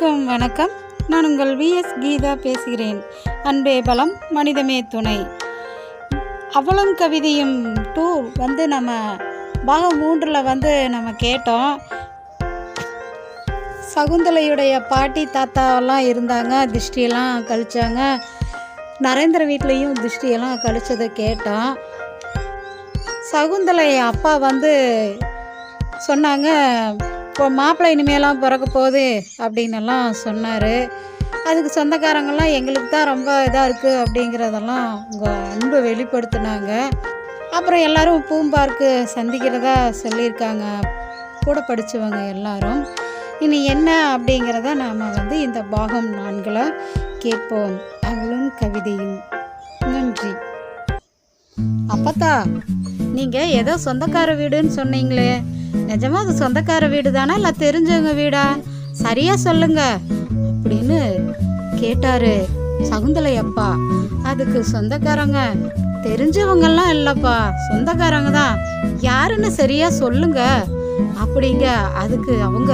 வணக்கம் வணக்கம். நான் உங்கள் விஎஸ் கீதா பேசுகிறேன். அன்பே பலம் மனிதமே துணை. அவளும் கவிதையும் டூ வந்து நம்ம பாகம் மூன்றில் வந்து நம்ம கேட்டோம். சகுந்தலையுடைய பாட்டி தாத்தாவெல்லாம் இருந்தாங்க திருஷ்டியெல்லாம் கழித்தாங்க நரேந்திர வீட்லேயும் திருஷ்டியெல்லாம் கழித்ததை கேட்டோம். சகுந்தலை அப்பா வந்து சொன்னாங்க இப்போ மாப்பிள்ளை இனிமேலாம் பிறக்க போகுது அப்படின்னு எல்லாம் சொன்னார். அதுக்கு சொந்தக்காரங்கள்லாம் எங்களுக்கு தான் ரொம்ப இதாக இருக்குது அப்படிங்கிறதெல்லாம் உங்கள் அன்பை வெளிப்படுத்தினாங்க. அப்புறம் எல்லோரும் பூம்பார்க்கு சந்திக்கிறதா சொல்லியிருக்காங்க. கூட படித்தவங்க எல்லாரும். இனி என்ன அப்படிங்கிறத நாம் வந்து இந்த பாகம் நான்கில் கேட்போம். அவளும் கவிதையும். நன்றி. அப்பத்தா நீங்கள் ஏதோ சொந்தக்கார வீடுன்னு சொன்னீங்களே. நிஜமா அது சொந்தக்கார வீடு தானா இல்லை தெரிஞ்சவங்க வீடா? சரியா சொல்லுங்க. அப்படின்னு கேட்டாரு சகுந்தலை அப்பா அதுக்கு சொந்தக்காரங்க தெரிஞ்சவங்கெல்லாம் இல்லைப்பா. சொந்தக்காரங்க தான். யாருன்னு சரியா சொல்லுங்க. அப்படிங்க. அதுக்கு அவங்க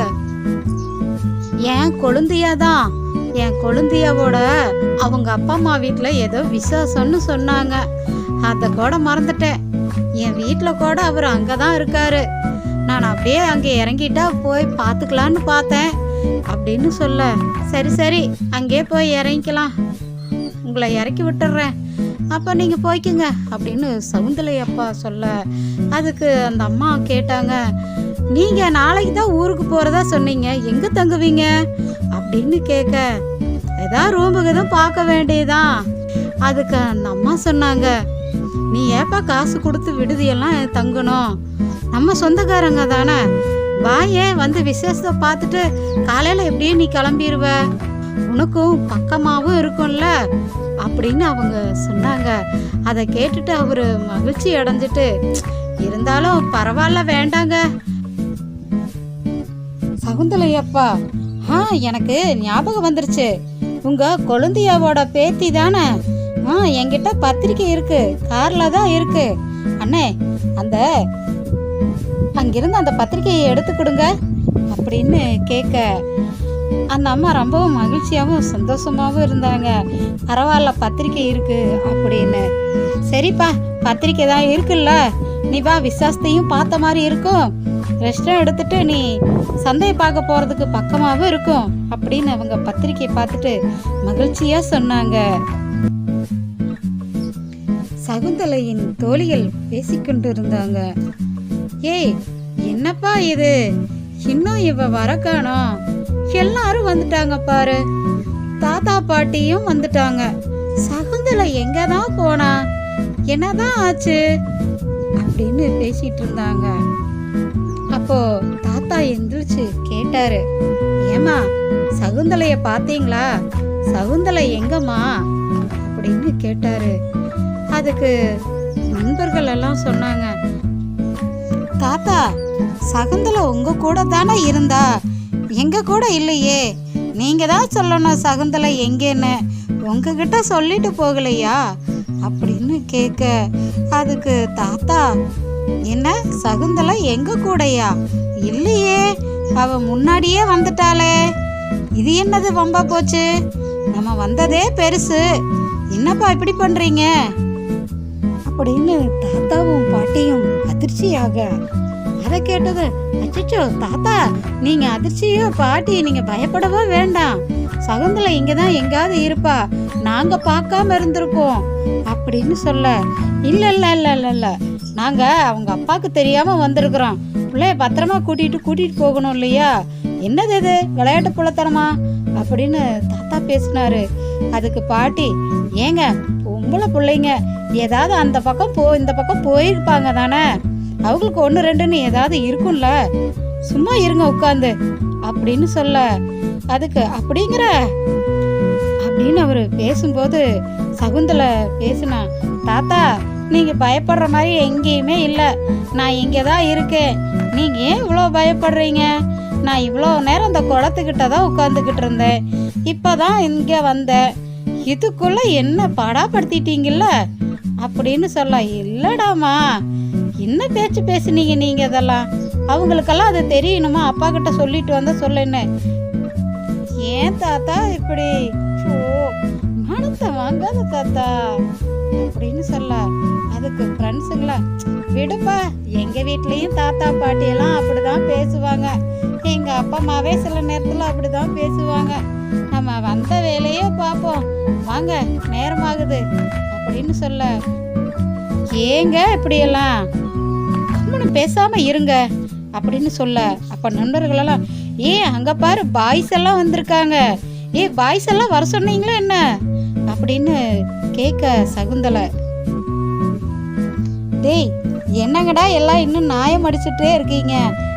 என் கொழுந்தியா தான். என் கொழுந்தியாவோட அவங்க அப்பா அம்மா வீட்டில் ஏதோ விசேஷம்னு சொன்னாங்க. அதை கூட மறந்துட்டேன். என் வீட்டில் கூட அவர் அங்கே தான் இருக்காரு. நான் அப்படியே அங்கே இறங்கிட்டா போய் பார்த்துக்கலான்னு பார்த்தேன் அப்படின்னு சொல்ல சரி சரி அங்கேயே போய் இறங்கிக்கலாம். உங்களை இறக்கி விட்டுறேன். அப்போ நீங்கள் போய்க்குங்க அப்படின்னு சவுந்தலை அப்பா சொல்ல அதுக்கு அந்த அம்மா கேட்டாங்க நீங்கள் நாளைக்கு தான் ஊருக்கு போகிறதா சொன்னீங்க. எங்கே தங்குவீங்க? அப்படின்னு கேட்க ஏதாவது ரூமுக்கு தான் பார்க்க வேண்டியதான் அதுக்கு அந்த அம்மா சொன்னாங்க நீ ஏப்பா காசு கொடுத்து விடுதியெல்லாம் தங்கணும்? நம்ம சொந்தக்காரங்க தானே? வாயே வந்து விசேஷத்தை பார்த்துட்டு காலையில் எப்படியும் நீ கிளம்பிடுவ உனக்கும் பக்கமாகவும் இருக்கும்ல? அப்படின்னு அவங்க சொன்னாங்க. அதை கேட்டுட்டு அவர் மகிழ்ச்சி அடைஞ்சிட்டு இருந்தாலும் பரவாயில்ல வேண்டாங்க. சகுந்தலையப்பா ஆ எனக்கு ஞாபகம் வந்துருச்சு. உங்க கொழுந்தியாவோட பேத்தி தானே? ஆ என்கிட்ட பத்திரிக்கை இருக்கு. கார்ல தான் இருக்கு. அண்ணே அந்த அங்கிருந்து அந்த பத்திரிக்கையை எடுத்து கொடுங்க அப்படின்னு கேட்க அந்த அம்மா ரொம்பவும் மகிழ்ச்சியாகவும் சந்தோஷமாகவும் இருந்தாங்க. பரவாயில்ல பத்திரிக்கை இருக்கு அப்படின்னு. சரிப்பா பத்திரிக்கை தான் இருக்குல்ல. நீ வா விசாசத்தையும் பார்த்த மாதிரி இருக்கும். ரெஸ்டம் எடுத்துட்டு நீ சந்தையை பார்க்க போறதுக்கு பக்கமாகவும் இருக்கும் அப்படின்னு அவங்க பத்திரிக்கையை பார்த்துட்டு மகிழ்ச்சியா சொன்னாங்க. சகுந்தலையின் தோழிகள் பேசிக்கொண்டு இருந்தாங்க ஏய் என்னப்பா இது? இன்னும் இவ வர காணோம். எல்லாரும் வந்துட்டாங்க பாரு. தாத்தா பாட்டியும் வந்துட்டாங்க. சகுந்தலை எங்க தான் போனா? என்னதான் ஆச்சு? அப்படின்னு பேசிட்டு இருந்தாங்க. அப்போ தாத்தா எந்திரிச்சு கேட்டாரு. ஏமா சகுந்தலைய பாத்தீங்களா சகுந்தலை எங்கம்மா? அப்படின்னு கேட்டாரு. அதுக்கு நண்பர்கள் எல்லாம் சொன்னாங்க. தாத்தா சகுந்தலை உங்க கூட தானே இருந்தா? எங்க கூட இல்லையே. நீங்க தான் சொல்லணும் சகுந்தலை எங்கேன்னு. உங்ககிட்ட சொல்லிட்டு போகலையா? அப்படின்னு கேட்க அதுக்கு தாத்தா என்ன சகுந்தலை எங்க கூடயா? இல்லையே அவ முன்னாடியே வந்துட்டாளே. இது என்னது வம்பா போச்சு? நம்ம வந்ததே பெருசு. என்னப்பா இப்படி பண்றீங்க? அப்படின்னு தாத்தாவும் பாட்டியும் அதிர்ச்சியாக. அதை கேட்டது அச்சோ தாத்தா நீங்க அதிர்ச்சியோ பாட்டி நீங்க பயப்படவும் வேண்டாம். சகுந்தலை இங்க தான் எங்காவது இருப்பா. நாங்க பார்க்காம இருந்திருப்போம். அப்படின்னு சொல்ல இல்ல இல்ல இல்ல இல்ல இல்ல. நாங்க அவங்க அப்பாவுக்கு தெரியாம வந்திருக்கிறோம். பிள்ளைய பத்திரமா கூட்டிட்டு கூட்டிட்டு போகணும் இல்லையா? என்னது இது? விளையாட்டு புலத்தனமா? அப்படின்னு தாத்தா பேசினாரு. அதுக்கு பாட்டி ஏங்க பொம்பளை பிள்ளைங்க. ஏதாவது அந்த பக்கம் போ இந்த பக்கம் போயிருப்பாங்க தானே? அவங்களுக்கு ஒன்று ரெண்டுன்னு ஏதாவது இருக்கும்ல? சும்மா இருங்க உட்காந்து அப்படின்னு சொல்ல அதுக்கு அப்படிங்கிற? அப்படின்னு அவர் பேசும்போது சகுந்தலை பேசினா தாத்தா நீங்கள் பயப்படுற மாதிரி எங்கேயுமே இல்லை. நான் இங்கே தான் இருக்கேன். நீங்கள் ஏன் இவ்வளோ பயப்படுறீங்க? நான் இவ்வளோ நேரம் அந்த குளத்துக்கிட்ட தான் உட்காந்துக்கிட்டு இருந்தேன். இப்போ தான் இங்கே வந்தேன். இதுக்குள்ளே என்ன பாடாப்படுத்திட்டீங்கல்ல? அப்படின்னு சொல்ல இல்லடாமா என்ன பேச்சு பேசுனீங்க நீங்க இதெல்லாம்? அவங்களுக்கெல்லாம் அது தெரியணுமா? அப்பா கிட்ட சொல்லிட்டு வந்தா சொல்லுன்னு ஏன் தாத்தா இப்படி? ஓ மனத்தை வாங்காத தாத்தா அப்படின்னு சொல்ல. அதுக்கு ஃப்ரெண்ட்ஸுங்களா விடுப்பா எங்க வீட்லயும் தாத்தா பாட்டி எல்லாம் அப்படிதான் பேசுவாங்க. எங்க அப்பா அம்மாவே சில நேரத்துல அப்படிதான் பேசுவாங்க. நம்ம வந்த வேலையே பார்ப்போம். வாங்க நேரமாகுது அப்படின்னு சொல்ல. ஏங்க இப்படியெல்லாம்? கம்முனு பேசாம இருங்க அப்படின்னு சொல்ல. அப்ப நண்பர்களெல்லாம் ஏ அங்க பாரு பாய்ஸ் எல்லாம் வந்திருக்காங்க. ஏ பாய்ஸ் எல்லாம் வர சொன்னீங்களா என்ன? அப்படின்னு கேட்க சகுந்தலை. டேய் என்னங்கடா எல்லாம் இன்னும் நியாயம் அடிச்சுட்டே இருக்கீங்க?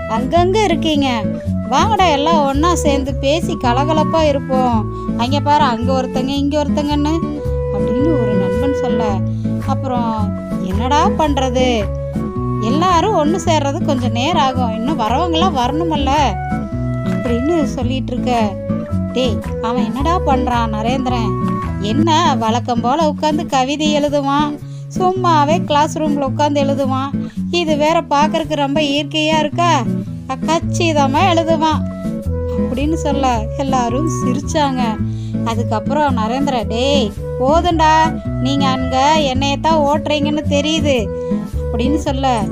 அங்கங்க இருக்கீங்க. வாங்கடா எல்லாம் ஒன்றா சேர்ந்து பேசி கலகலப்பா இருப்போம். அங்க பாரு அங்க ஒருத்தங்க இங்க ஒருத்தங்கன்னு அப்படின்னு ஒரு நண்பன் சொல்ல. அப்புறம் என்னடா பண்றது? எல்லாரும் ஒன்று சேர்றது கொஞ்சம் நேரம் ஆகும் இன்னும் வரவங்களாம் வரணுமல்ல. அப்படின்னு சொல்லிட்டு இருக்க டேய் அவன் என்னடா பண்ணுறான் நரேந்திரன்? என்ன வழக்கம் போல் உட்காந்து கவிதை எழுதுவான்? சும்மாவே கிளாஸ் ரூமில் உட்காந்து எழுதுவான்? இது வேற பார்க்கறக்கு ரொம்ப இயற்கையாக இருக்கா? கச்சிதமாக எழுதுவான். அப்படின்னு சொல்ல எல்லாரும் சிரிச்சாங்க. அதுக்கப்புறம் நரேந்திர டேய் போதும்டா. நீங்கள் அங்கே என்னையத்தான் ஓட்டுறீங்கன்னு தெரியுது. அப்படின்னு சொல்ல.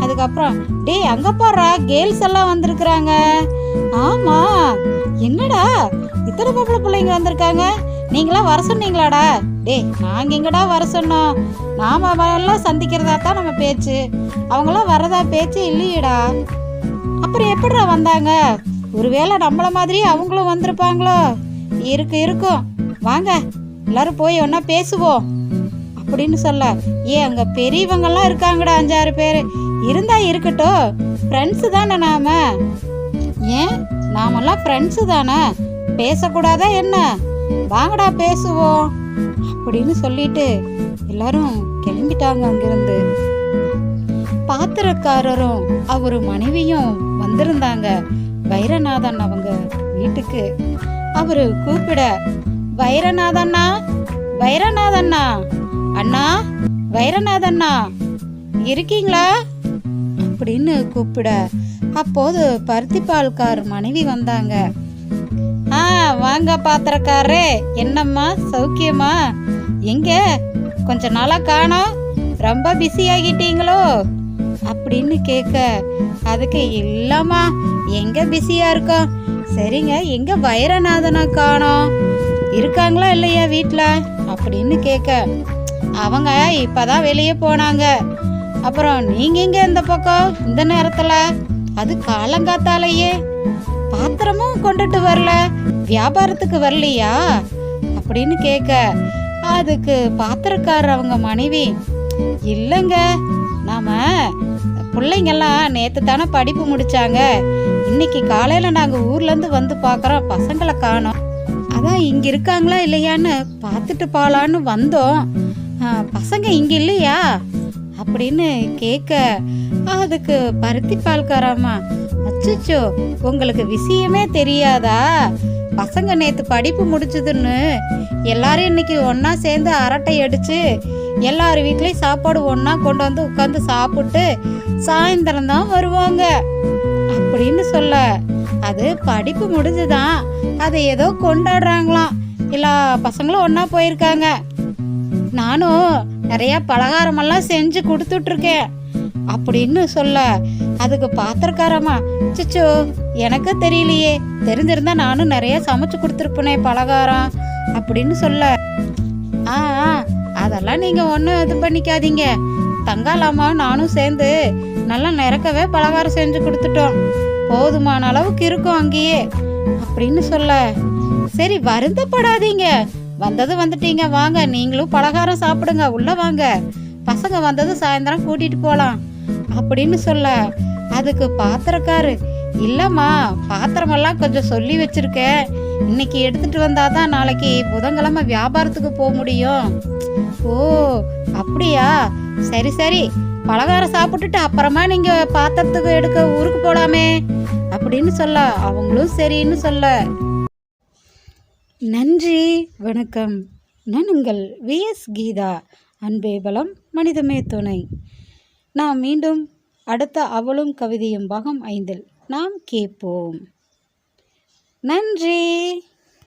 அதுக்கப்புறம் டேய் அங்க பாடுறா கேர்ள்ஸ் எல்லாம் வந்திருக்கிறாங்க. ஆமா. என்னடா? இத்தனை பொம்பளை பிள்ளைங்க வந்திருக்காங்க? நீங்களாம் வர சொன்னீங்களாடா? டேய் நாங்க எங்கடா வர சொன்னோம்? நாம எல்லாம் சந்திக்கிறதா தான் நம்ம பேச்சு. அவங்களாம் வரதா பேச்சு இல்லையேடா. அப்புறம் எப்படிடா வந்தாங்க? ஒருவேளை நம்மள மாதிரி அவங்களும் வந்திருப்பாங்களோ? இருக்கு இருக்கும். வாங்க எல்லாரும் போய் ஒன்னா பேசுவோம். அப்படின்னு சொல்ல ஏ அங்க பெரியவங்கெல்லாம் இருக்காங்கடா அஞ்சாறு பேர். இருந்தா இருக்கட்டும். ஃப்ரெண்ட்ஸு தானே நாம. ஏன்? நாமெல்லாம் ஃப்ரெண்ட்ஸு தானே. பேசக்கூடாதா என்ன? வாங்கடா பேசுவோம். அப்படின்னு சொல்லிட்டு எல்லாரும் கிளம்பிட்டாங்க அங்கிருந்து. பாத்திரக்காரரும் அவரு மனைவியும் வந்திருந்தாங்க. வைரநாதன் அவங்க வீட்டுக்கு. அவரு கூப்பிட வைரநாதண்ணா வைரநாதண்ணா. அண்ணா வைரநாதண்ணா இருக்கீங்களா? அப்படின்னு கூப்பிட. அப்போது பருத்திப்பால்கார் மனைவி வந்தாங்க. ஆ வாங்க பாத்திரக்காரரே. என்னம்மா சௌக்கியமா? எங்க? கொஞ்ச நாளா காணோம். ரொம்ப பிஸி ஆகிட்டீங்களோ? அப்படின்னு கேட்க. அதுக்கு இல்லம்மா எங்க பிஸியா இருக்கோம்? சரிங்க எங்க வைரநாதனை காணோம்? இருக்காங்களா இல்லையா வீட்டில் அப்படின்னு கேட்க. அவங்க இப்பதான் வெளியே போனாங்க. அப்புறம் நீங்க இங்க இந்த பக்கம் இந்த நேரத்துல? அது காலங்காத்தாலேயே. பாத்திரமும் கொண்டுட்டு வரல. வியாபாரத்துக்கு வரலையா? அப்படின்னு கேட்க அதுக்கு பாத்திரக்காரர் அவங்க மனைவி இல்லைங்க நாம பிள்ளைங்கெல்லாம் நேற்று தானே படிப்பு முடிச்சாங்க. இன்னைக்கு காலையில் நாங்கள் ஊர்லேருந்து வந்து பார்க்குறோம் பசங்களை காணோம். அதான் இங்கே இருக்காங்களா இல்லையான்னு பார்த்துட்டு போகலான்னு வந்தோம். பசங்க இங்கே இல்லையா? அப்படின்னு கேட்க அதுக்கு பருத்தி பால்காராமா அச்சச்சோ உங்களுக்கு விஷயமே தெரியாதா? பசங்க நேற்று படிப்பு முடிச்சதுன்னு எல்லாரும் இன்னைக்கு ஒன்றா சேர்ந்து அரட்டை அடிச்சு எல்லார் வீட்லேயும் சாப்பாடு ஒன்றா கொண்டு வந்து உட்காந்து சாப்பிட்டு சாயந்தரம் தான் வருவாங்க. அப்படின்னு சொல்ல அது படிப்பு முடிஞ்சுதான். அதை ஏதோ கொண்டாடுறாங்களாம். எல்லா பசங்களும் ஒன்றா போயிருக்காங்க. நானும் நிறைய பலகாரமெல்லாம் செஞ்சு கொடுத்துட்ருக்கேன். அப்படின்னு சொல்ல அதுக்கு பாத்திரக்காரமா? சிச்சோ எனக்கு தெரியலையே. தெரிஞ்சிருந்தா நானும் நிறைய சமைச்சு கொடுத்துருப்பேனே பலகாரம் அப்படின்னு சொல்ல. ஆ ஆ, அதெல்லாம் நீங்கள் ஒன்றும் இது பண்ணிக்காதீங்க. தங்காலாமா நானும் சேர்ந்து நல்லா நிறக்கவே பலகாரம் செஞ்சு கொடுத்துட்டோம். போதுமான அளவுக்கு இருக்கும் அங்கேயே அப்படின்னு சொல்ல. சரி வருந்தப்படாதீங்க. வந்தது வந்துட்டீங்க வாங்க. நீங்களும் பலகாரம் சாப்பிடுங்க உள்ள வாங்க. பசங்க வந்தது சாயந்தரம் கூட்டிட்டு போகலாம் அப்படின்னு சொல்ல. அதுக்கு பாத்திரக்காரு இல்லைம்மா பாத்திரமெல்லாம் கொஞ்சம் சொல்லி வச்சிருக்கேன் இன்னைக்கு எடுத்துட்டு வந்தாதான் நாளைக்கு புதன்கிழமை வியாபாரத்துக்கு போக முடியும். ஓ அப்படியா? சரி சரி. பலகாரம் சாப்பிட்டுட்டு அப்புறமா நீங்க பாத்திரத்துக்கு எடுக்க ஊருக்கு போலாமே அப்படின்னு சொல்ல. அவங்களும் சரின்னு சொல்ல. நன்றி வணக்கம். நான் உங்கள் விஎஸ் கீதா அன்பே பலம் மனிதமே துணை. நாம் மீண்டும் அடுத்த அவளும் கவிதையும் பாகம் ஐந்தில் நாம் கேட்போம். நன்றி!